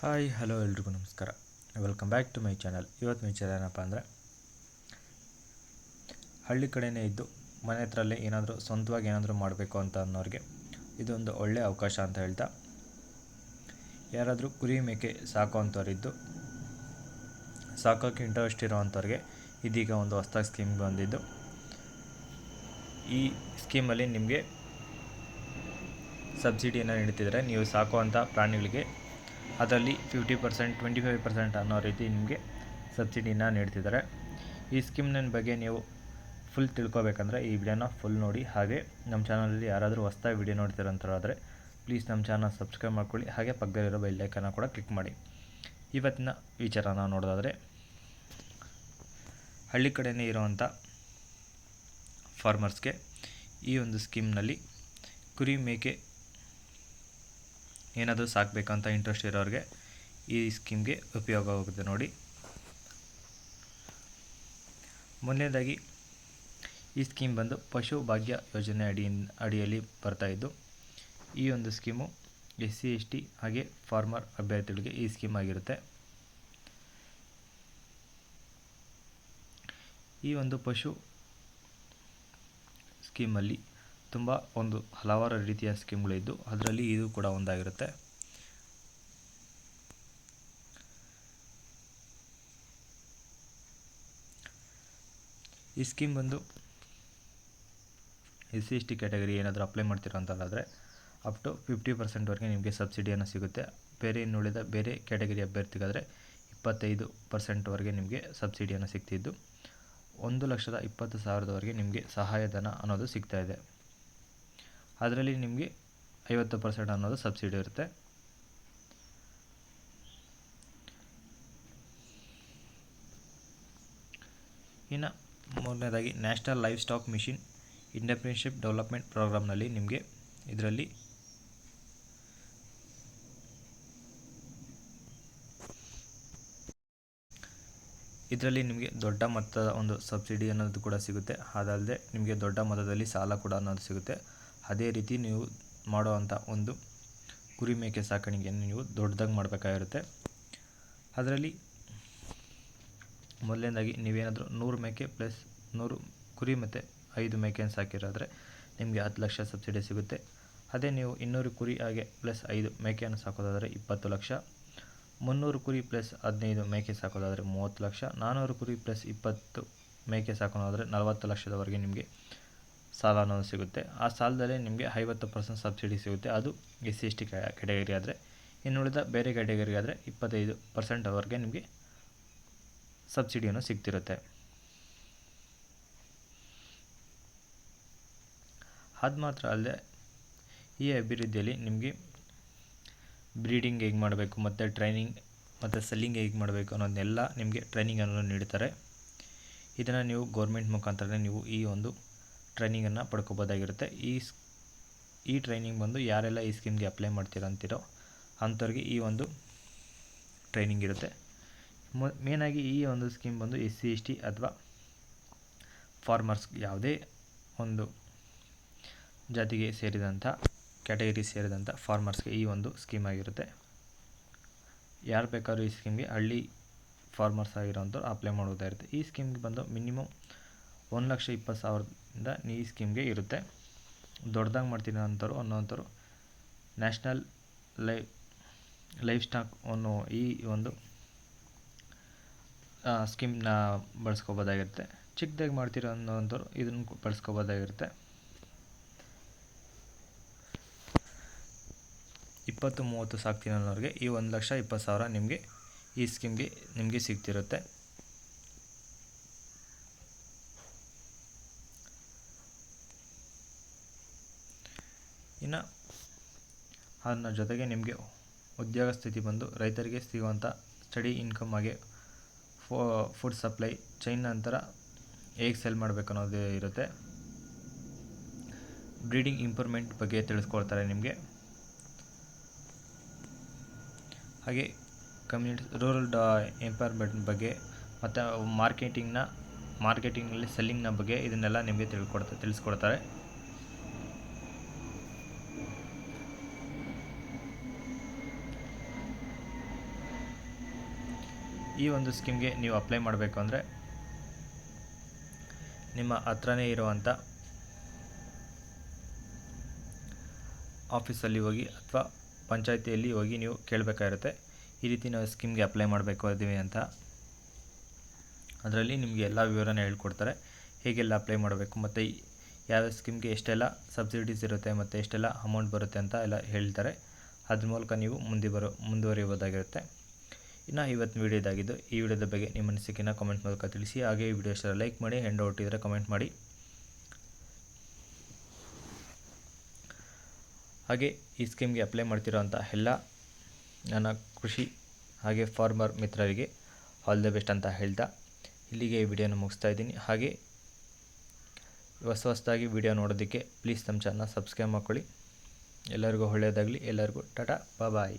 Hi, hello ಎಲ್ರಿಗೂ ನಮಸ್ಕಾರ. Welcome back to my channel ಇವತ್ತು ವಿಚಾರ ಏನಪ್ಪ ಅಂದರೆ, ಹಳ್ಳಿ ಕಡೆಯೇ ಇದ್ದು ಮನೆ ಹತ್ರಲ್ಲೇ ಏನಾದರೂ ಸ್ವಂತವಾಗಿ ಏನಾದರೂ ಮಾಡಬೇಕು ಅಂತ ಅನ್ನೋರಿಗೆ ಇದೊಂದು ಒಳ್ಳೆಯ ಅವಕಾಶ ಅಂತ ಹೇಳ್ತಾ, ಯಾರಾದರೂ ಕುರಿ ಮೇಕೆ ಸಾಕುವಂಥವ್ರಿದ್ದು ಸಾಕೋಕ್ಕೆ ಇಂಟ್ರೆಸ್ಟ್ ಇರೋವಂಥವ್ರಿಗೆ ಇದೀಗ ಒಂದು ಹೊಸ್ದಾಗಿ ಸ್ಕೀಮ್ ಬಂದಿದ್ದು. ಈ ಸ್ಕೀಮಲ್ಲಿ ನಿಮಗೆ ಸಬ್ಸಿಡಿಯನ್ನು ನೀಡ್ತಿದ್ದಾರೆ ನೀವು ಸಾಕುವಂಥ ಪ್ರಾಣಿಗಳಿಗೆ ಅದರಲ್ಲಿ fifty percent twenty five percent ಅನ್ನೋ ರೀತಿ ನಿಮಗೆ ಸಬ್ಸಿಡಿನ ನೀಡ್ತಿದ್ದಾರೆ. ಈ ಸ್ಕೀಮ್ನ ಬಗ್ಗೆ ನೀವು ಫುಲ್ ತಿಳ್ಕೊಬೇಕಂದ್ರೆ ಈ ವಿಡಿಯೋನ ಫುಲ್ ನೋಡಿ, ಹಾಗೆ ನಮ್ಮ ಚಾನಲಲ್ಲಿ ಯಾರಾದರೂ ಹೊಸ್ದಾಗಿ ವಿಡಿಯೋ ನೋಡ್ತಿರೋಂಥರಾದರೆ ಪ್ಲೀಸ್ ನಮ್ಮ ಚಾನಲ್ ಸಬ್ಸ್ಕ್ರೈಬ್ ಮಾಡ್ಕೊಳ್ಳಿ, ಹಾಗೆ ಪಕ್ಕದಲ್ಲಿರೋ ಬೆಲ್ಲೈಕನ ಕೂಡ ಕ್ಲಿಕ್ ಮಾಡಿ. ಇವತ್ತಿನ ವಿಚಾರನ ನೋಡೋದಾದರೆ, ಹಳ್ಳಿ ಕಡೆಯೇ ಇರುವಂಥ ಫಾರ್ಮರ್ಸ್ಗೆ ಈ ಒಂದು ಸ್ಕೀಮ್ನಲ್ಲಿ ಕುರಿ ಮೇಕೆ ಏನಾದರೂ ಸಾಕಬೇಕಂತ ಇಂಟ್ರೆಸ್ಟ್ ಇರೋರಿಗೆ ಈ ಸ್ಕೀಮ್ಗೆ ಉಪಯೋಗ ಆಗುತ್ತೆ ನೋಡಿ. ಮೊದಲನೇದಾಗಿ ಈ ಸ್ಕೀಮ್ ಬಂದು ಪಶು ಭಾಗ್ಯ ಯೋಜನೆ ಅಡಿ, ಅಡಿಯಲ್ಲಿ ಬರ್ತಾಯಿದ್ದು ಈ ಒಂದು scheme S C, S T ಹಾಗೆ ಫಾರ್ಮರ್ ಅಭ್ಯರ್ಥಿಗಳಿಗೆ ಈ ಸ್ಕೀಮ್ ಆಗಿರುತ್ತೆ. ಈ ಒಂದು ಪಶು ಸ್ಕೀಮಲ್ಲಿ ತುಂಬ ಒಂದು ಹಲವಾರು ರೀತಿಯ ಸ್ಕೀಮ್ಗಳಿದ್ದು ಅದರಲ್ಲಿ ಇದು ಕೂಡ ಒಂದಾಗಿರುತ್ತೆ. ಈ ಸ್ಕೀಮ್ ಬಂದು S C S T category ಏನಾದರೂ ಅಪ್ಲೈ ಮಾಡ್ತೀರೋ ಅಪ್ ಟು ಫಿಫ್ಟಿ ಪರ್ಸೆಂಟ್ವರೆಗೆ ನಿಮಗೆ ಸಬ್ಸಿಡಿಯನ್ನು ಸಿಗುತ್ತೆ. ಬೇರೆ ಇನ್ನುಳಿದ ಬೇರೆ ಕ್ಯಾಟಗರಿ ಅಭ್ಯರ್ಥಿಗಾದರೆ ಇಪ್ಪತ್ತೈದು ಪರ್ಸೆಂಟ್ವರೆಗೆ ನಿಮಗೆ ಸಬ್ಸಿಡಿಯನ್ನು ಸಿಗ್ತಿದ್ದು. ಒಂದು ಲಕ್ಷದ ಇಪ್ಪತ್ತು ಸಾವಿರದವರೆಗೆ ನಿಮಗೆ ಸಹಾಯಧನ ಅನ್ನೋದು ಸಿಗ್ತಾಯಿದೆ ಅದರಲ್ಲಿ ನಿಮಗೆ ಐವತ್ತು ಪರ್ಸೆಂಟ್ ಅನ್ನೋದು ಸಬ್ಸಿಡಿ ಇರುತ್ತೆ. ಇನ್ನು ಮೂರನೇದಾಗಿ national livestock mission entrepreneurship development ಪ್ರೋಗ್ರಾಮ್ನಲ್ಲಿ ನಿಮಗೆ ಇದರಲ್ಲಿ ಇದರಲ್ಲಿ ನಿಮಗೆ ದೊಡ್ಡ ಮೊತ್ತದ ಒಂದು ಸಬ್ಸಿಡಿ ಅನ್ನೋದು ಕೂಡ ಸಿಗುತ್ತೆ. ಅದಲ್ಲದೆ ನಿಮಗೆ ದೊಡ್ಡ ಮೊತ್ತದಲ್ಲಿ ಸಾಲ ಕೂಡ ಅನ್ನೋದು ಸಿಗುತ್ತೆ. ಅದೇ ರೀತಿ ನೀವು ಮಾಡುವಂಥ ಒಂದು ಕುರಿ ಮೇಕೆ ಸಾಕಾಣಿಕೆಯನ್ನು ನೀವು ದೊಡ್ಡದಾಗಿ ಮಾಡಬೇಕಾಗಿರುತ್ತೆ. ಅದರಲ್ಲಿ ಮೊದಲನೇದಾಗಿ ನೀವೇನಾದರೂ ನೂರು ಮೇಕೆ ಪ್ಲಸ್ ನೂರು ಕುರಿ ಮತ್ತು ಐದು ಮೇಕೆಯನ್ನು ಸಾಕಿರೋದ್ರೆ ನಿಮಗೆ ಹತ್ತು ಲಕ್ಷ ಸಬ್ಸಿಡಿ ಸಿಗುತ್ತೆ. ಅದೇ ನೀವು ಇನ್ನೂರು ಕುರಿ ಹಾಗೆ ಪ್ಲಸ್ ಐದು ಮೇಕೆಯನ್ನು ಸಾಕೋದಾದರೆ ಇಪ್ಪತ್ತು ಲಕ್ಷ, ಮುನ್ನೂರು ಕುರಿ ಪ್ಲಸ್ ಹದಿನೈದು ಮೇಕೆ ಸಾಕೋದಾದರೆ ಮೂವತ್ತು ಲಕ್ಷ ನಾನ್ನೂರು ಕುರಿ ಪ್ಲಸ್ ಇಪ್ಪತ್ತು ಮೇಕೆ ಸಾಕೋದಾದರೆ ನಲವತ್ತು ಲಕ್ಷದವರೆಗೆ ನಿಮಗೆ ಸಾಲ ಅನ್ನೋದು ಸಿಗುತ್ತೆ. ಆ ಸಾಲದಲ್ಲಿ ನಿಮಗೆ ಐವತ್ತು ಪರ್ಸೆಂಟ್ ಸಬ್ಸಿಡಿ ಸಿಗುತ್ತೆ. ಅದು S C S T category ಆದರೆ ಇನ್ನುಳಿದ ಬೇರೆ ಕ್ಯಾಟಗರಿ ಆದರೆ ಇಪ್ಪತ್ತೈದು ಪರ್ಸೆಂಟ್ವರೆಗೆ ನಿಮಗೆ ಸಬ್ಸಿಡಿಯನ್ನು ಸಿಗ್ತಿರುತ್ತೆ. ಅದು ಮಾತ್ರ ಅಲ್ಲದೆ ಈ ಅಭಿವೃದ್ಧಿಯಲ್ಲಿ ನಿಮಗೆ ಬ್ರೀಡಿಂಗ್ ಹೇಗೆ ಮಾಡಬೇಕು, ಮತ್ತು ಟ್ರೈನಿಂಗ್, ಮತ್ತು ಸೆಲ್ಲಿಂಗ್ ಹೇಗೆ ಮಾಡಬೇಕು ಅನ್ನೋದನ್ನೆಲ್ಲ ನಿಮಗೆ ಟ್ರೈನಿಂಗನ್ನು ನೀಡ್ತಾರೆ. ಇದನ್ನು ನೀವು ಗೌರ್ಮೆಂಟ್ ಮುಖಾಂತರನೇ ನೀವು ಈ ಒಂದು ಟ್ರೈನಿಂಗನ್ನು ಪಡ್ಕೋಬೋದಾಗಿರುತ್ತೆ. ಈ ಈ ಟ್ರೈನಿಂಗ್ ಬಂದು ಯಾರೆಲ್ಲ ಈ ಸ್ಕೀಮ್ಗೆ ಅಪ್ಲೈ ಮಾಡ್ತೀರಂತೀರೋ ಅಂಥವ್ರಿಗೆ ಈ ಒಂದು ಟ್ರೈನಿಂಗ್ ಇರುತ್ತೆ. ಮೇನಾಗಿ ಈ ಒಂದು ಸ್ಕೀಮ್ ಬಂದು ಎಸ್ ಸಿ, ಎಸ್ ಟಿ ಅಥವಾ ಫಾರ್ಮರ್ಸ್ ಯಾವುದೇ ಒಂದು ಜಾತಿಗೆ ಸೇರಿದಂಥ ಕ್ಯಾಟಗರಿ ಸೇರಿದಂಥ ಫಾರ್ಮರ್ಸ್ಗೆ ಈ ಒಂದು ಸ್ಕೀಮ್ ಆಗಿರುತ್ತೆ. ಯಾರು ಬೇಕಾದ್ರೂ ಈ ಸ್ಕೀಮ್ಗೆ ಹಳ್ಳಿ ಫಾರ್ಮರ್ಸ್ ಆಗಿರೋಂಥವ್ರು ಅಪ್ಲೈ ಮಾಡೋದಾಗಿರುತ್ತೆ ಈ ಸ್ಕೀಮ್ಗೆ ಬಂದು ಮಿನಿಮಮ್ ಒಂದು ಲಕ್ಷ ಇಪ್ಪತ್ತು ಸಾವಿರದಿಂದ ಈ ಸ್ಕೀಮ್ಗೆ ಇರುತ್ತೆ. ದೊಡ್ಡದಾಗಿ ಮಾಡ್ತೀನಿ ಅಂಥವ್ರು ಅನ್ನೋಂಥವ್ರು ನ್ಯಾಷನಲ್ ಲೈ, ಲೈಫ್ ಸ್ಟಾಕ್ ಅನ್ನೋ ಈ ಒಂದು ಸ್ಕೀಮ್ನ ಬಳಸ್ಕೋಬೋದಾಗಿರುತ್ತೆ. ಚಿಕ್ಕದಾಗಿ ಮಾಡ್ತೀರೋ ಅನ್ನೋಂಥವ್ರು ಇದನ್ನು ಬಳಸ್ಕೋಬೋದಾಗಿರುತ್ತೆ. ಇಪ್ಪತ್ತು ಮೂವತ್ತು ಸಾಕ್ತೀನಿ ಅನ್ನೋರಿಗೆ ಈ ಒಂದು ಲಕ್ಷ ಇಪ್ಪತ್ತು ಸಾವಿರ ನಿಮಗೆ ಈ ಸ್ಕೀಮ್ಗೆ, ನಿಮಗೆ ಸಿಗ್ತಿರುತ್ತೆ ಇನ್ನು ಅದನ್ನ ಜೊತೆಗೆ ನಿಮಗೆ ಉದ್ಯೋಗ ಸ್ಥಿತಿ ಬಂದು ರೈತರಿಗೆ ಸಿಗುವಂಥ ಸ್ಟಡಿ ಇನ್ಕಮ್ ಆಗಿ ಫೋ, ಫುಡ್ ಸಪ್ಲೈ, ಚೈನ್ ನಂತರ ಹೇಗೆ ಸೆಲ್ ಮಾಡಬೇಕು ಅನ್ನೋದು ಇರುತ್ತೆ. ಬ್ರೀಡಿಂಗ್ ಇಂಪ್ರೂವ್ಮೆಂಟ್ ಬಗ್ಗೆ ತಿಳಿಸ್ಕೊಡ್ತಾರೆ ನಿಮಗೆ. ಹಾಗೆ ಕಮ್ಯುನಿಟಿ, ರೂರಲ್ ಎಂಪವರ್ಮೆಂಟ್ ಬಗ್ಗೆ ಮತ್ತು ಮಾರ್ಕೆಟಿಂಗ್ನ, ಮಾರ್ಕೆಟಿಂಗ್ನಲ್ಲಿ ಸೆಲ್ಲಿಂಗ್ನ ಬಗ್ಗೆ ಇದನ್ನೆಲ್ಲ ನಿಮಗೆ ತಿಳ್ಕೊಡ್ತಾ, ತಿಳಿಸ್ಕೊಡ್ತಾರೆ. ಈ ಒಂದು ಸ್ಕೀಮ್ಗೆ ನೀವು ಅಪ್ಲೈ ಮಾಡಬೇಕು ಅಂದರೆ ನಿಮ್ಮ ಹತ್ರನೇ ಇರುವಂಥ ಆಫೀಸಲ್ಲಿ ಹೋಗಿ ಅಥವಾ ಪಂಚಾಯಿತಿಯಲ್ಲಿ ಹೋಗಿ ನೀವು ಕೇಳಬೇಕಾಗಿರುತ್ತೆ. ಈ ರೀತಿ ನಾವು ಸ್ಕೀಮ್ಗೆ ಅಪ್ಲೈ ಮಾಡಬೇಕು ಇದ್ದೀವಿ ಅಂತ. ಅದರಲ್ಲಿ ನಿಮಗೆ ಎಲ್ಲ ವಿವರನ ಹೇಳ್ಕೊಡ್ತಾರೆ. ಹೇಗೆಲ್ಲ ಅಪ್ಲೈ ಮಾಡಬೇಕು ಮತ್ತು ಯಾವ ಸ್ಕೀಮ್ಗೆ ಎಷ್ಟೆಲ್ಲ ಸಬ್ಸಿಡೀಸ್ ಇರುತ್ತೆ ಮತ್ತು ಎಷ್ಟೆಲ್ಲ ಅಮೌಂಟ್ ಬರುತ್ತೆ ಅಂತ ಎಲ್ಲ ಹೇಳ್ತಾರೆ. ಅದ್ರ ಮೂಲಕ ನೀವು ಮುಂದೆ ಬರೋ ಮುಂದುವರಿಯೋದಾಗಿರುತ್ತೆ ಇನ್ನು ಇವತ್ತಿನ ವೀಡಿಯೋ ಇದಾಗಿದ್ದು, ಈ ವಿಡಿಯೋದ ಬಗ್ಗೆ ನಿಮ್ಮ ಅನಿಸಿಕೆನ ಕಮೆಂಟ್ ಮೂಲಕ ತಿಳಿಸಿ, ಹಾಗೆ ಈ ವಿಡಿಯೋ ಇಷ್ಟ ಲೈಕ್ ಮಾಡಿ ಹೆಂಡ್ ಇದ್ದರೆ ಕಮೆಂಟ್ ಮಾಡಿ. ಹಾಗೆ ಈ ಸ್ಕೀಮ್ಗೆ ಅಪ್ಲೈ ಮಾಡ್ತಿರೋಂಥ ಎಲ್ಲ ನನ್ನ ಕೃಷಿ ಹಾಗೆ ಫಾರ್ಮರ್ ಮಿತ್ರರಿಗೆ ಆಲ್ ದ ಬೆಸ್ಟ್ ಅಂತ ಹೇಳ್ತಾ ಇಲ್ಲಿಗೆ ಈ ವಿಡಿಯೋನ ಮುಗಿಸ್ತಾ ಇದ್ದೀನಿ. ಹಾಗೆ ಹೊಸ ಹೊಸದಾಗಿ ವಿಡಿಯೋ ನೋಡೋದಕ್ಕೆ ಪ್ಲೀಸ್ ನಮ್ಮ ಚಾನಲ್ ಸಬ್ಸ್ಕ್ರೈಬ್ ಮಾಡ್ಕೊಳ್ಳಿ. ಎಲ್ಲರಿಗೂ ಒಳ್ಳೆಯದಾಗಲಿ. ಎಲ್ಲರಿಗೂ ಟಾಟಾ ಬಾಯ್